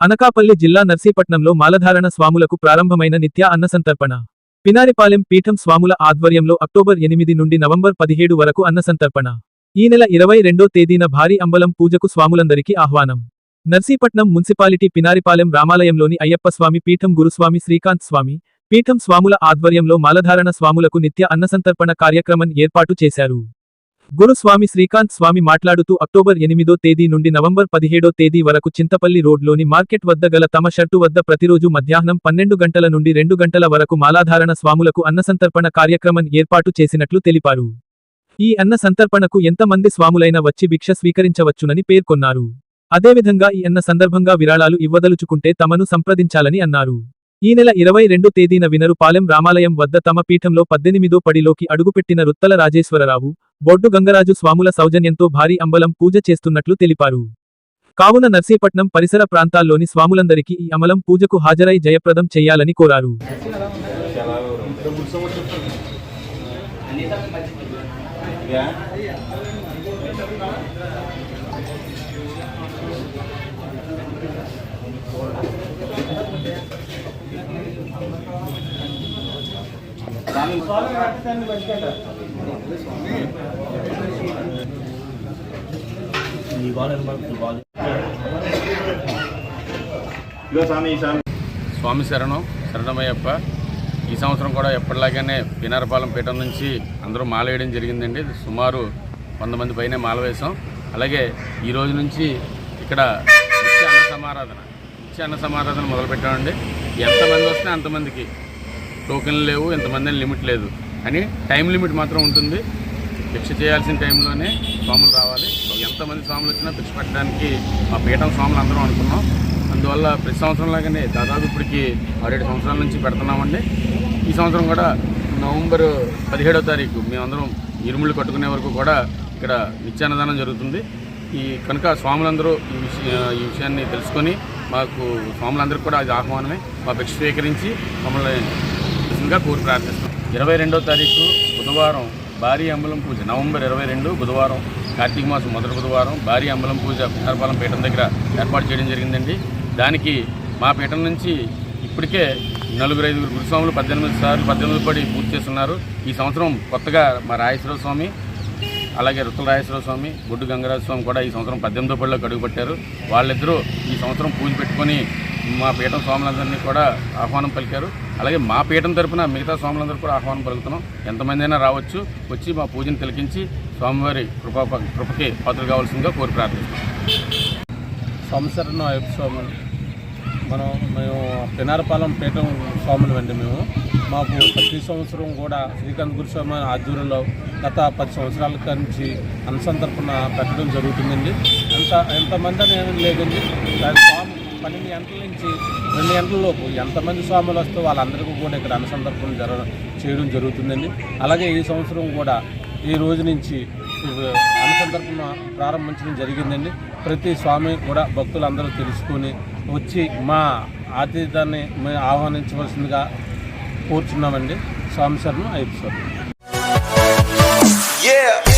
అనకాపల్లి జిల్లా నర్సీపట్నంలో మాలధారణ స్వాములకు ప్రారంభమైన నిత్య అన్నసంతర్పణ పినారిపాలెం పీఠం స్వాముల ఆధ్వర్యంలో అక్టోబర్ ఎనిమిది నుండి నవంబర్ పదిహేడు వరకు అన్నసంతర్పణ ఈ నెల ఇరవై రెండో తేదీన భారీ అంబలం పూజకు స్వాములందరికీ ఆహ్వానం. నర్సీపట్నం మున్సిపాలిటీ పినారిపాలెం రామాలయంలోని అయ్యప్ప స్వామి పీఠం గురుస్వామి శ్రీకాంత్ స్వామి పీఠం స్వాముల ఆధ్వర్యంలో మాలధారణ స్వాములకు నిత్య అన్నసంతర్పణ కార్యక్రమం ఏర్పాటు చేశారు. గురుస్వామి శ్రీకాంత్ స్వామి మాట్లాడుతూ అక్టోబర్ ఎనిమిదో తేదీ నుండి నవంబర్ పదిహేడో తేదీ వరకు చింతపల్లి రోడ్లోని మార్కెట్ వద్ద గల తమ షర్టు వద్ద ప్రతిరోజు మధ్యాహ్నం పన్నెండు గంటల నుండి రెండు గంటల వరకు మాలాధారణ స్వాములకు అన్నసంతర్పణ కార్యక్రమం ఏర్పాటు చేసినట్లు తెలిపారు. ఈ అన్న సంతర్పణకు ఎంతమంది స్వాములైన వచ్చి భిక్ష స్వీకరించవచ్చునని పేర్కొన్నారు. అదేవిధంగా ఈ అన్న సందర్భంగా విరాళాలు ఇవ్వదలుచుకుంటే తమను సంప్రదించాలని అన్నారు. ఈ నెల ఇరవై రెండు తేదీన వినరుపాలెం రామాలయం వద్ద తమ పీఠంలో పద్దెనిమిదో పడిలోకి అడుగుపెట్టిన రుత్తల రాజేశ్వరరావు బొడ్డు గంగరాజు స్వాముల సౌజన్యంతో భారీ అంబలం పూజ చేస్తున్నట్లు తెలిపారు. కావున నర్సీపట్నం పరిసర ప్రాంతాల్లోని స్వాములందరికీ ఈ అమలం పూజకు హాజరై జయప్రదం చేయాలని కోరారు. స్వామి ఈ స్వామి స్వామి శరణం శరణమయ్యప్ప ఈ సంవత్సరం కూడా ఎప్పటిలాగానే పినారపాలెం పీఠం నుంచి అందరూ మాల వేయడం జరిగిందండి. సుమారు వంద మంది పైనే మాల వేసాం అలాగే ఈ రోజు నుంచి ఇక్కడ నిత్య అన్న సమారాధన నిత్య అన్న సమారాధన మొదలుపెట్టామండి. ఎంతమంది వస్తే అంతమందికి. టోకెన్లు లేవు ఎంతమంది అని లిమిట్ లేదు. అని టైం లిమిట్ మాత్రం ఉంటుంది. భిక్ష చేయాల్సిన టైంలోనే స్వాములు రావాలి. ఎంతమంది స్వాములు వచ్చినా భిక్ష పెట్టడానికి మా పీఠం స్వాములు అందరం అనుకున్నాం. అందువల్ల ప్రతి సంవత్సరం లాగానే దాదాపు ఇప్పటికి ఆరేడు సంవత్సరాల నుంచి పెడుతున్నామండి. ఈ సంవత్సరం కూడా నవంబర్ పదిహేడో తారీఖు మేమందరం ఇరుములు కట్టుకునే వరకు కూడా ఇక్కడ నిత్యాన్నదానం జరుగుతుంది. ఈ కనుక స్వాములందరూ ఈ విషయ ఈ విషయాన్ని తెలుసుకొని మాకు స్వాములందరికీ కూడా అది ఆహ్వానమే. మా భిక్ష స్వీకరించి మమ్మల్ని కోరి ప్రార్థిస్తాం ఇరవై రెండో తారీఖు బుధవారం భారీ అంబలం పూజ. నవంబర్ ఇరవై రెండు బుధవారం కార్తీక మాసం మొదటి బుధవారం భారీ అంబలం పూజ పిఠారపాలెం పీఠం దగ్గర ఏర్పాటు చేయడం జరిగిందండి. దానికి మా పీఠం నుంచి ఇప్పటికే నలుగురు ఐదుగురు గురుస్వాములు పద్దెనిమిది సార్లు పద్దెనిమిది పడి పూర్తి చేస్తున్నారు. ఈ సంవత్సరం కొత్తగా మా రాజేశ్వర స్వామి అలాగే రుతుల రాజేశ్వర స్వామి బొడ్డు గంగరాజ స్వామి కూడా ఈ సంవత్సరం పద్దెనిమిదో పడిలోకి అడుగుపెట్టారు. వాళ్ళిద్దరూ ఈ సంవత్సరం పూజ పెట్టుకొని మా పీఠం స్వాములందరినీ కూడా ఆహ్వానం పలికారు. అలాగే మా పీఠం తరపున మిగతా స్వాములందరూ కూడా ఆహ్వానం పలుకుతున్నాం. ఎంతమంది అయినా రావచ్చు. వచ్చి మా పూజను తిలకించి స్వామివారి కృప కృపకి పాత్రలు కావాల్సిందిగా కోరి ప్రార్థిస్తున్నాం. సంవత్సరం అయ్యప్ప స్వాములు. మనం మేము పినారపాలెం పీఠం స్వాములు అండి మేము. మాకు ప్రతి సంవత్సరం కూడా శ్రీకాంత్ గురుస్వామి ఆధ్వర్యంలో గత పది సంవత్సరాల నుంచి అనుసంతర్పణ పెట్టడం జరుగుతుందండి. ఎంత ఎంతమంది అనేది లేదండి. దాని స్వామి పన్నెండు గంటల నుంచి రెండు గంటల లోపు ఎంతమంది స్వాములు వస్తే వాళ్ళందరికీ కూడా ఇక్కడ అనుసందర్భం జర చేయడం జరుగుతుందండి. అలాగే ఈ సంవత్సరం కూడా ఈ రోజు నుంచి అనుసంతర్పణ ప్రారంభించడం జరిగిందండి. ప్రతి స్వామి కూడా భక్తులందరూ తెలుసుకొని వచ్చి మా ఆతిథ్యాన్ని మేము ఆహ్వానించవలసిందిగా కోరుచున్నామండి. స్వామి శరణం ఐదు స్వామి Yeah.